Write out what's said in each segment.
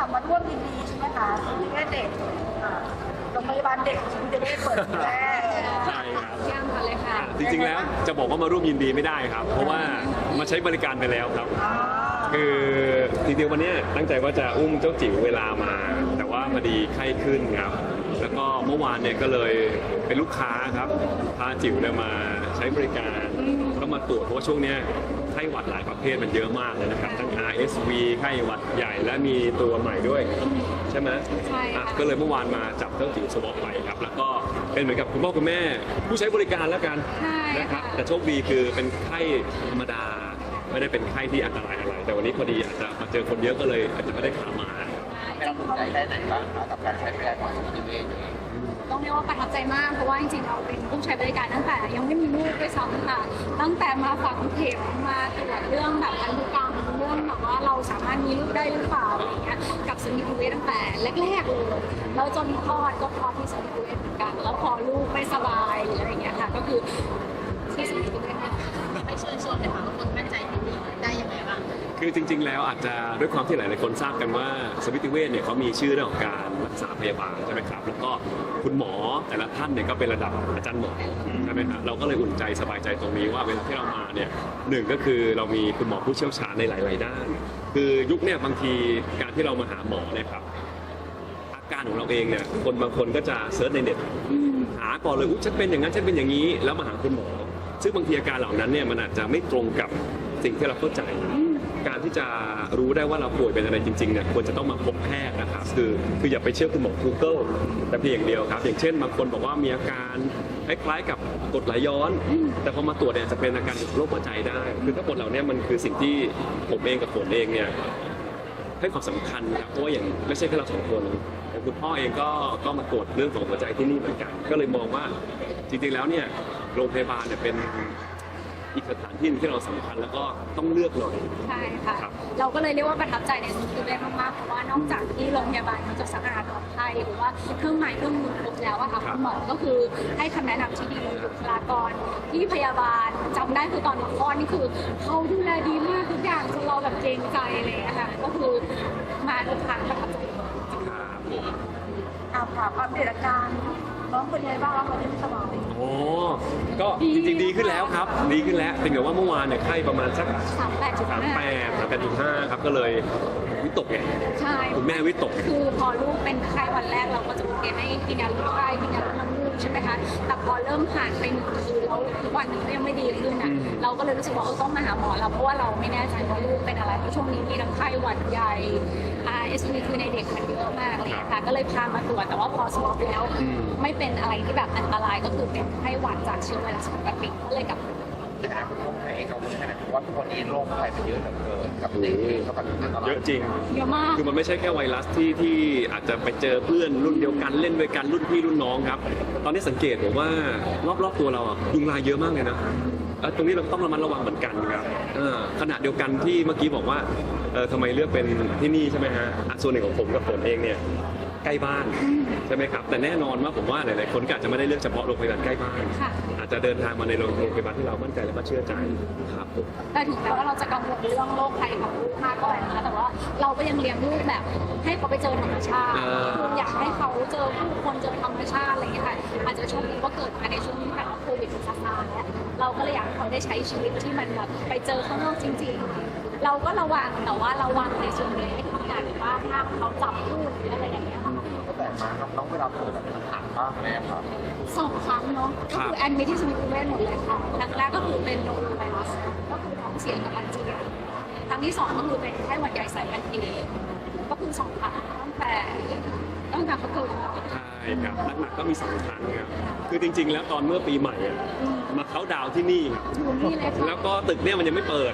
ค่ะมาร่วมยินดีใช่ไหมคะแม่เด็กอ่าโรงพยาบาลเด็กคุณจะได้เปิดแรกใช่ครับยังค่ะเลยค่ะจริงๆแล้วจะบอกว่ามาร่วมยินดีไม่ได้ครับ เพราะว่ามาใช้บริการไปแล้วครับคือจริงๆวันเนี้ยตั้งใจว่าจะอุ้มเจ้าจิ๋วเวลามา แต่ว่าพอดีไข้ขึ้นครับ แล้วก็เมื่อวานเนี่ยก็เลยเป็นลูกค้าครับพาจิ๋วเนี่ยมาใช้บริการก็มาตรวจเพราะว่าช่วงเนี้ยไข้หวัดหลายประเภทมันเยอะมากเลยนะครับทั้ง RSV ไข้หวัดใหญ่และมีตัวใหม่ด้วย ใช่ไหมใช่ค่ะ อะก็เลยเมื่อวานมาจับเจ้าจิ๋วสวอปไปครับ แล้วก็เป็นเหมือนกับคุณพ่อคุณแม่ ผู้ใช้บริการแล้วกันใช่นะครับค่ะแต่โชคดีคือเป็นไข้ธรรมดา ไม่ได้เป็นไข้ที่อันตรายอะไร แต่วันนี้พอดีอาจจะมาเจอคนเยอะก็เลยอาจจะไม่ได้ขามา ให้เราภูมิใจแค่ไหนบ้างคะกับการใช้บริการของนิตเวชต้องเรียกว่าประทับใจมากเพราะว่าจริงๆเราเป็นผู้ใช้บริการตั้งแต่ ยังไม่มีลูกด้วยซ้ำค่ะตั้งแต่มาฝังเข็มมาตรวจเรื่องแบบพันธุกรรมเรื่องแบบว่าเราสามารถมีลูกได้หรือเปล่าอะไรเงี้ยกับสมิติเวชตั้งแต่แรกๆเลยแล้วจนคลอดก็คลอดที่สมิติเวชเหมือนกันแล้วพอลูกไม่สบายหรืออะไรเงี้ยค่ะก็คือที่สมิติเวชเนี่ยไปเชิญชวนเลยค่ะว่าคนมั่นใจที่นี่ได้ยังไงบ้าง คือจริง ๆ แล้วอาจจะด้วยความที่หลาย ๆ คนทราบกันว่าสมิติเวชเนี่ยเขามีชื่อเรื่องของการรักษาพยาบาลใช่ไหมครับแล้วก็คุณหมอแต่ละท่านเนี่ยก็เป็นระดับอาจารย์หมอใช่ไหมครับเราก็เลยอุ่นใจสบายใจตรงนี้ว่าเวลาที่เรามาเนี่ยหนึ่งก็คือเรามีคุณหมอผู้เชี่ยวชาญในหลาย ๆ ด้าน คือยุคเนี่ยบางทีการที่เรามาหาหมอเนี่ยครับอาการของเราเองเนี่ยคนบางคนก็จะเซิร์ชในเน็ตหาก่อนเลยอุ๊ยฉันเป็นอย่างนั้นฉันเป็นอย่างนี้แล้วมาหาคุณหมอ ซึ่งบางทีอาการเหล่านั้นเนี่ยมันอาจจะไม่ตรงกับสิ่งที่เราเข้าใจ การที่จะรู้ได้ว่าเราป่วยเป็นอะไรจริงๆเนี่ยควรจะต้องมาพบแพทย์นะครับคือคืออย่าไปเชื่อคุณหมอ Google แต่เพียงอย่างเดียวครับอย่างเช่นบางคนบอกว่ามีอาการคล้ายๆกับกดไหลย้อน แต่พอมาตรวจเนี่ยจะเป็นอาการโรคหัวใจได้ คือทั้งหมดเหล่านี้มันคือสิ่งที่ผมเองกับฝนเองเนี่ยให้ความสำคัญครับเพราะว่าอย่างไม่ใช่แค่เราสองคนคุณพ่อเองก็ก็มาตรวจเรื่องของหัวใจที่นี่เหมือนกัน ก็เลยมองว่าจริงๆแล้วเนี่ยโรงพยาบาลเนี่ยเป็น อีกสถานที่หนึ่งที่เราสำคัญแล้วก็ต้องเลือกหน่อย ใช่ค่ะ ครับ เราก็เลยเรียกว่าประทับใจในสมิติเวชมากๆเพราะว่านอกจากที่โรงพยาบาลเขาจะสะอาดปลอดภัยหรือว่าเครื่องไม้เครื่องมือครบแล้วอะค่ะคุณหมอก็คือให้คำแนะนำที่ดีบุคลากรที่พยาบาลจำได้คือตอนหนูคลอดนี่คือเขาดูแลดีมากทุกอย่างจนเราแบบเกรงใจอะไรอย่างเลยค่ะก็คือมาทุกครั้งประทับใจ ครับผมอาค่ะอัปเดตอาการ น้องเป็นไงบ้างแล้ววันนี้สบายโอ้ก็จริงๆดีขึ้นแล้วครับ ดีขึ้นแล้วเป็นแต่ว่าเมื่อวานเนี่ยไข้ประมาณสักสามแปดจุดสามห้าแปดสามแปดจุดห้าครับก็เลยวิตกไงใช่ คุณแม่วิตก คือพอลูกเป็นไข้วันแรกเราก็จะโอเคให้กินยาลดไข้กินยาลดน้ำมูกใช่ไหมคะ แต่พอเริ่มผ่านไปหนึ่งคืนแล้วทุกวันนี้ก็ยังไม่ดีขึ้นอะ อืม เราก็เลยรู้สึกว่าเออต้องมาหาหมอแล้วเพราะว่าเราไม่แน่ใจว่าลูกเป็นอะไรเพราะช่วงนี้มีทั้งไข้หวัดใหญ่ RSV คือในเด็กมันเยอะมากเลยค่ะ ก็เลยพามาตรวจแต่ว่าพอสวอปแล้วไม่เป็นอะไรที่แบบอันตรายก็คือเป็นไข้หวัดจากเชื้อไวรัสปกติก็เลยกลับแต่คุณพ่อเองกังวลแค่ไหนเพราะว่าทุกวันนี้โรคภัยมันเยอะเหลือเกินกับเด็กเองเท่ากับอันตรายเยอะจริง เยอะมาก คือมันไม่ใช่แค่ไวรัสที่ที่อาจจะไปเจอเพื่อนรุ่นเดียวกันเล่นด้วยกันรุ่นพี่รุ่นน้องครับ ตอนนี้สังเกตผมว่ารอบๆตัวเราอะยุงลายเยอะมากเลยนะ เอ่อตรงนี้เราต้องระมัดระวังเหมือนกันครับเออขณะเดียวกันที่เมื่อกี้บอกว่าเออทำไมเลือกเป็นที่นี่ใช่ไหมฮะอะส่วนหนึ่งของผมกับฝนเองเนี่ยใกล้บ้านใช่ไหมครับ แต่แน่นอนว่าผมว่าหลายๆคนก็อาจจะไม่ได้เลือกเฉพาะโรงพยาบาลใกล้บ้าน ค่ะ อาจจะเดินทางมาในโรงพยาบาลที่เรามั่นใจและก็เชื่อใจครับผม แต่ถึงแม้ว่าเราจะกังวลเรื่องโรคภัยของลูกมากก็ตามนะคะแต่ว่าเราก็ยังเลี้ยงลูกแบบ ให้เขาไปเจอธรรมชาติอ่า คืออยากให้เขาเจอผู้คนเจอธรรมชาติอะไรอย่างเงี้ยค่ะอาจจะโชคดีว่าเกิดมาในช่วงที่แบบว่าโควิดมันซาซาแล้ว เราก็เลยอยากให้เขาได้ใช้ชีวิตที่มันแบบไปเจอข้างนอกจริง ๆ เราก็ระวังแต่ว่าระวังในส่วนนี้ให้เขาการว่าถ้าเขาจับลูกหรืออะไรอย่างเงี้ยค่ะก็แต่มาครับน้องเวลาป่วยแบบมันหนักมากเลยอะครับสองครั้งเนาะก็คือแอนมิที่สมิธเวชหมดเลยค่ะครั้งแรกก็คือเป็นโรคไวรัสก็คือท้องเสียกับอาเจียนครั้งที่สองก็คือเป็นไข้หวัดใหญ่สายพันธุ์เอก็คือสองครั้งตั้งแต่ ตั้งแต่เขาเกิดมาใช่ครับหลักๆก็มีสองครั้งครับคือจริง ๆ แล้วตอนเมื่อปีใหม่อะมาเขาน์ดาวน์ที่นี่ครับอยู่นี่เลยค่ะแล้วก็ตึกเนี่ยมันยังไม่เปิด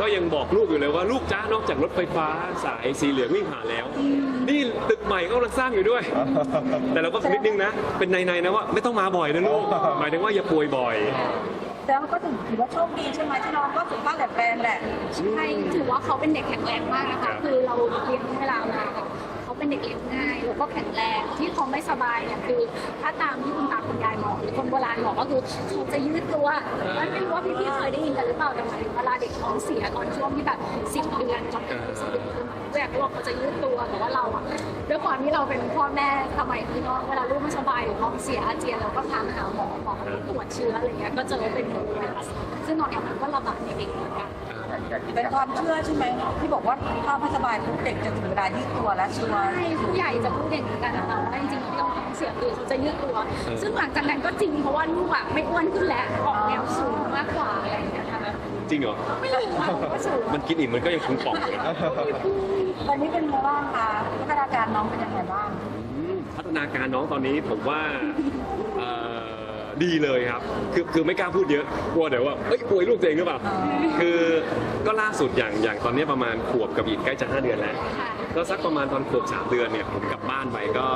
ก็ยังบอกลูกอยู่เลยว่าลูกจ้านอกจากรถไฟฟ้าสายสีเหลืองวิ่งผ่านแล้ว นี่ตึกใหม่ก็กำลังสร้างอยู่ด้วย แต่เราก็นิดนึงนะ เป็นในๆนะว่าไม่ต้องมาบ่อยนะลูกหมายถึงว่าอย่าป่วยบ่อยแล้วก็ถือถือว่าโชคดีใช่ไหมที่น้องก็สุขภาพแข็งแรงแหละ ใช่ถือว่าเขาเป็นเด็กแข็งแรงมากนะคะคือเราเลี้ยงเวลามาค่ะเขา เป็นเด็กเลี้ยงง่ายแล้วก็แข็งแรงที่เขาไม่สบายเนี่ยคือถ้าตามที่คุณตาคุณยายบอกหรือคนโบราณบอกก็คือเขาจะยืดตัวไม่รู้ว่าพี่ๆเคยได้ยินกันหรือเปล่าแต่หมายถึงเวลาเด็กท้องเสียตอนช่วงที่แบบสิบเดือนจนถึงสิบเดือนขึ้นผู้ใหญ่ก็บอกเขาจะยืดตัวแต่ว่าเราอะด้วยความที่เราเป็นพ่อแม่สมัยนี้เนาะเวลาลูกไม่สบายหรือท้องเสียอาเจียนเราก็พาหาหมอหมอตรวจเชื้ออะไรเงี้ยก็เจอเป็นโรควรัสซึ่งตอนนี้มันก็ระบาดในเด็กเหมือนกัน เป็นความเชื่อใช่ไหมที่บอกว่าถ้าไม่สบายปุ๊บเด็กจะถึงเวลายืดตัวแล้วชัวร์ใช่ผู้ใหญ่จะพูดอย่างนี้กันนะคะว่าจริงๆที่เราท้องเสียคือเขาจะยืดตัว ซึ่งหลังจากนั้นก็จริงเพราะว่าลูกอะไม่อ้วนขึ้นแล้วออกแนวสูงมากกว่าอะไรอย่างเงี้ยค่ะจริงเหรอไม่รู้อะว่าสูงมันกินอิ่มมันก็ยังพุงป่องอยู่นะตอนนี้เป็นไงบ้างคะพัฒนาการน้องเป็นยังไงบ้างอืมพัฒนาการน้องตอนนี้ผมว่าเอ่อ ดีเลยครับ คือคือไม่กล้าพูดเยอะกลัวเดี๋ยวว่าเอ้ยป่วยลูกตัวเองหรือเปล่าคือก็ล่าสุดอย่างอย่างตอนนี้ประมาณขวบกับอีกใกล้จะ 5 เดือนแล้วก็สักประมาณตอนขวบสามเดือนเนี่ยผมกลับบ้านไปก็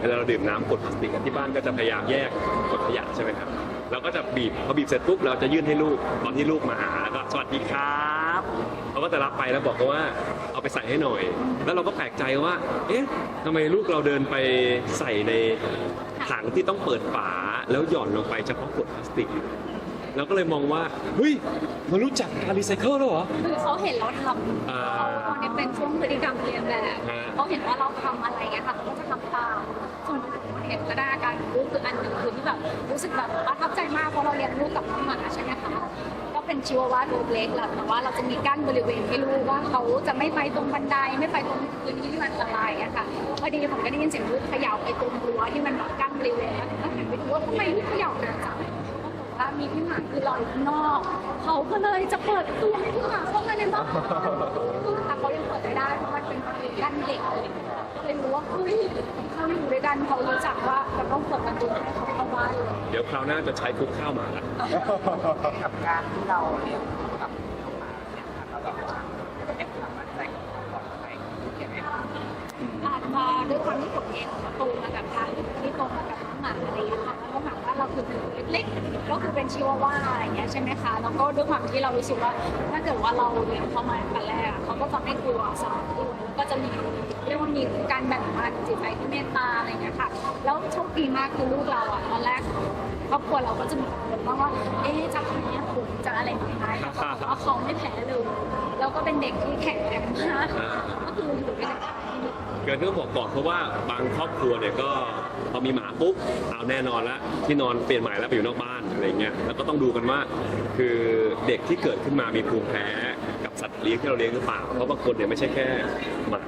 เวลาเราดื่มน้ำกดพลาสติกกันที่บ้านก็จะพยายามแยกกดขยะใช่ไหมครับเราก็จะบีบพอบีบเสร็จปุ๊บเราจะยื่นให้ลูกตอนที่ลูกมาหาก็สวัสดีครับเขาก็จะรับไปแล้วบอกเขาว่าเอาไปใส่ให้หน่อย แล้วเราก็แปลกใจว่า เอ๊ะทำไมลูกเราเดินไปใส่ในถังที่ต้องเปิดฝา แล้วหย่อนลงไปเฉพาะขวดพลาสติกเราก็เลยมองว่าเฮ้ยมันรู้จักการรีไซเคิลแล้วเหรอ คือเขาเห็นเราทอ่าำเขาตอนนี้เป็นช่วงพฤติกรรมเรียนแบบฮะ เขาเห็นว่าเราทำอะไรเงี้ยค่ะเขาก็จะทำตามส่วนคนเห็นกระดาการของลูกคืออันหนึ่งคือที่แบบรู้สึกแบบประทับใจมากเพราะเราเลี้ยงลูกกับน้องหมาใช่ไหมคะก็ เป็นชิวาว่าตัวเล็กแหละแต่ว่าเราจะมีกั้นบริเวณให้รู้ว่าเขาจะไม่ไปตรงบันไดไม่ไปตรงพื้นที่ที่มันอันตรายอะค่ะพอดีผมก็ได้ยินเสียงลูกเขย่าไปตรงรั้วที่มันแบบกั้นบริเวณแล้วก็หันไปดูว่าทำไมลูกเขย่านาจัง ว่ามีพี่หมาคือรออยู่ข้างนอก เขาก็เลยจะเปิดประตูให้พี่หมาเข้ามาในบ้านแต่เขายังเปิดไม่ได้เพราะมันเป็นประตูกั้นเด็กเลยก็เลยรู้ว่าเฮ้ยเขาอยู่ด้วยกันเขารู้จักว่าเราต้องเปิดประตูให้เขาเข้าบ้านเดี๋ยวคราวหน้าจะใช้คุกข้าวหมาละ กับการที่เราเลี้ย มาด้วยความที่ผมเองโตมากับทางที่โตมากับน้องหมาอะไรอย่างเงี้ยค่ะแล้วก็หมาว่าเราคือเล็กๆก็คือเป็นชิวาว่าอะไรอย่างเงี้ยใช่ไหมคะแล้วก็ด้วยความที่เรารู้สึกว่า ถ้าเกิดว่าเราเลี้ยงเขามาตั้งแต่แรกอะเขาก็จะไม่กลัวสัตว์ด้วก็จะมีเรียกว่ามีการแบ่งปันจิตใจที่เมตตาอะไรอย่างเงี้ยค่ะแล้วโชคดีมากคือลูกเราอะตอนแรกครอบครัวเราก็จะมีกังวลมว่าเอ๊ะจะทำยังไงผมจะอะไรไงแต่ปรากฏว่าเขาไม่แพ้เลยแล้วก็เป็นเด็กที่แข็งแรงมากก็คืออยู่ด้วยกัน ได้เกิดเรื่องบอกก่อนเพราะว่าบางครอบครัวเนี่ยก็พอมีหมาปุ๊บเอาแน่นอนละที่นอนเปลี่ยนใหม่แล้วไปอยู่นอกบ้านอะไรเงี้ยแล้วก็ต้องดูกันว่า คือเด็กที่เกิดขึ้นมามีภูมิแพ้กับสัตว์เลี้ยงที่เราเลี้ยงหรือเปล่าเพราะบางคนเนี่ยไม่ใช่แค่หมา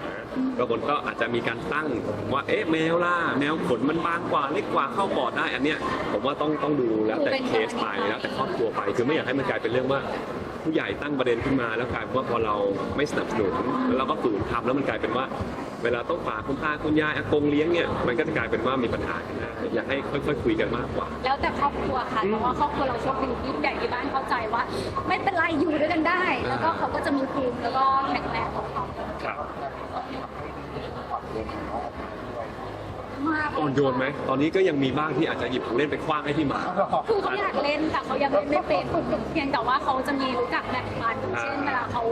บางคนก็อาจจะมีการตั้งว่าเอ๊ะแมวล่ะแมวขนมันบางกว่าเล็กกว่าเข้าปอดได้อันเนี้ยผมว่าต้องต้องดูแล้วแต่เคสไปแล้วแต่ครอบครัวไปคือไม่อยากให้มันกลายเป็นเรื่องว่า ผู้ใหญ่ตั้งประเด็นขึ้นมา แล้วกลายเป็นว่าพอเราไม่สนับสนุนแล้วเราก็ฝืนทำแล้วมันกลายเป็นว่า เวลาต้องฝากคุณตาคุณยายอากงเลี้ยงเนี่ยมันก็จะกลายเป็นว่ามีปัญหากันนะอยากให้ค่อยๆคุยกันมากกว่า แล้วแต่ครอบครัวค่ะเพราะว่าครอบครัวเราโชคดีที่ผู้ใหญ่ที่บ้านเข้าใจว่า ไม่เป็นไรอยู่ด้วยกันได้ แล้วก็เขาก็จะมีภูมิแล้วก็แข็งแรงของเขา ครับ มากอ่อนโยนไหมตอนนี้ก็ยังมีบ้างที่อาจจะหยิบของเล่นไปคว้างให้พี่หมา คือเขาอยากเล่นแต่เขายังเล่นไม่เป็นเพียงแต่ว่าเขาจะมีรู้จักแบ่งปันเช่นเวลาเขา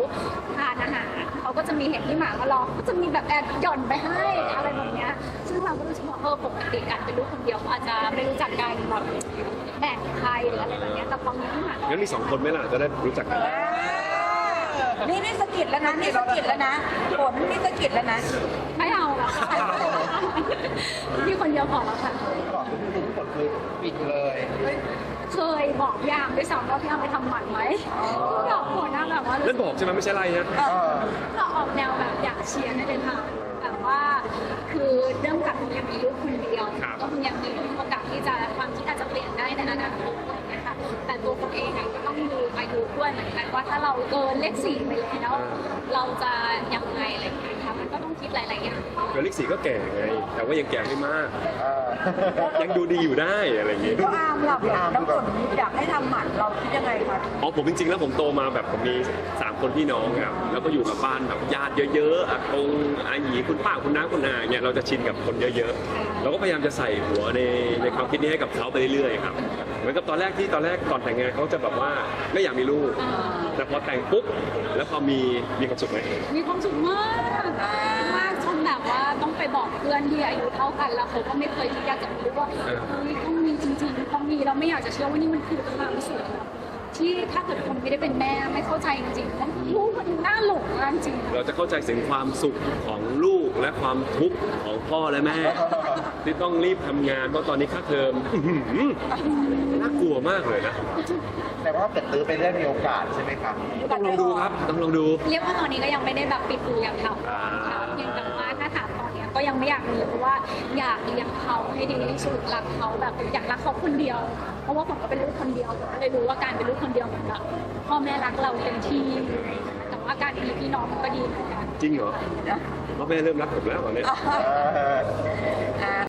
ทานอาหารเขาก็จะมีเห็นที่หมามารอก็จะมีแบบแอบหย่อนไปให้อะไรแบบเนี้ยซึ่งเราก็รู้สึกว่าเออปกติการเป็นลูกคนเดียวอาจจะไม่รู้จักการแบบแบ่งใครหรืออะไรแบบเนี้ยแต่พอมีที่หมางั้นมีสองคนไหมล่ะจะได้รู้จักกัน นี่นี่สะกิดแล้วนะนี่สะกิดแล้วนะฝนนี่สะกิดแล้วนะ ไม่เอาละค่ะมีคนเดียวพอแล้วค่ะก่อนทุกทุกคนคือปิดเลยเคยบอกพี่อาร์มด้วยซ้ำว่าพี่อาร์มไปทำหมันไหมพี่อาร์มหัวหน้าแบบว่านั่นบอกใช่ไหมไม่ใช่ไรนะเออเราออกแนวแบบอยากเชียร์ให้เป็นทางแต่ว่าคือเรื่องกับยังมีลูกคนเดียวครับก็คือยังมีโอกาสที่จะความคิดอาจจะเปลี่ยนได้ในอนาคตอะไรอย่างเงี้ยค่ะแต่ตัวผมเอง อะก็ต้องดูอายุด้วยเหมือนกันว่าถ้าเราเกินเลขสี่ไปแล้วเราจะยังไงอะไรอย่างเงี้ยค่ะมันก็ต้องคิดหลายๆอย่าง เกิร์ลิกสีก็แก่ไง แต่ว่ายังแก่ไม่มากเออยังดูดีอยู่ได้อะไรอย่างเงี้ย ก็อามหลับน้ำฝนอยากให้ทำหมันเราคิดยังไงคะอ๋อผมจริงๆแล้วผมโตมาแบบผมมี 3 คนพี่น้องครับแล้วก็อยู่กับบ้านแบบญาติเยอะๆอากงอาหยีคุณป้าคุณน้าคุณอาเนี่ยเราจะชินกับคนเยอะๆ เราก็พยายามจะใส่หัวในในความคิดนี้ให้กับเขาไปเรื่อยๆครับเห มือนกับตอนแรกที่ตอนแรกก่อนแต่งงานเขาจะแบบว่าไม่อยากมีลูก แต่พอแต่งปุ๊บแล้วพอมีมีความสุขไหมมีความสุขมากมากจนแบบว่าต้องไปบอกเพื่อนที่อายุเท่ากันแล้วเขาก็ไม่เคยที่อยากจะรู้ว่าเออเฮ้ยต้องมีจริงๆต้องมีเราไม่อยากจะเชื่อว่านี่มันคือความสุขแบบ ที่ถ้าเกิดคนไม่ได้เป็นแม่ไม่เข้าใจจริงๆว่าลูกมันน่าหลงมากจริงเราจะเข้าใจถึงความสุขของลูกและความทุกข์ของพ่อและแม่ ที่ต้องรีบทำงานเพราะตอนนี้ค่าเทอมอื้อหือน่ากลัวมากเลยนะแต่ว่าเป็ดตื้อไปเรื่อยมีโอกาสใช่ไหมครับต้องลองดูครับต้องลองดู เรียกว่าตอนนี้ก็ยังไม่ได้แบบปิดดูอย่างเขาอ่าเพียงแต่ว่าถ้าถามตอนเนี้ยก็ยังไม่อยากมีเพราะว่าอยากเลี้ยงเขา ให้ดีที่สุดรักเขาแบบอยากรักเขาคนเดียว เพราะว่าผมก็เป็นลูกคนเดียวผมก็เลยรู้ว่าการเป็นลูกคนเดียวเหมือนแบบพ่อแม่รักเราเต็มที่ แต่ว่าการมีพี่น้องมันก็ดีเหมือนกันจริงเหรอพ่อแม่เริ่มรักผมแล้วตอนนี้อ่า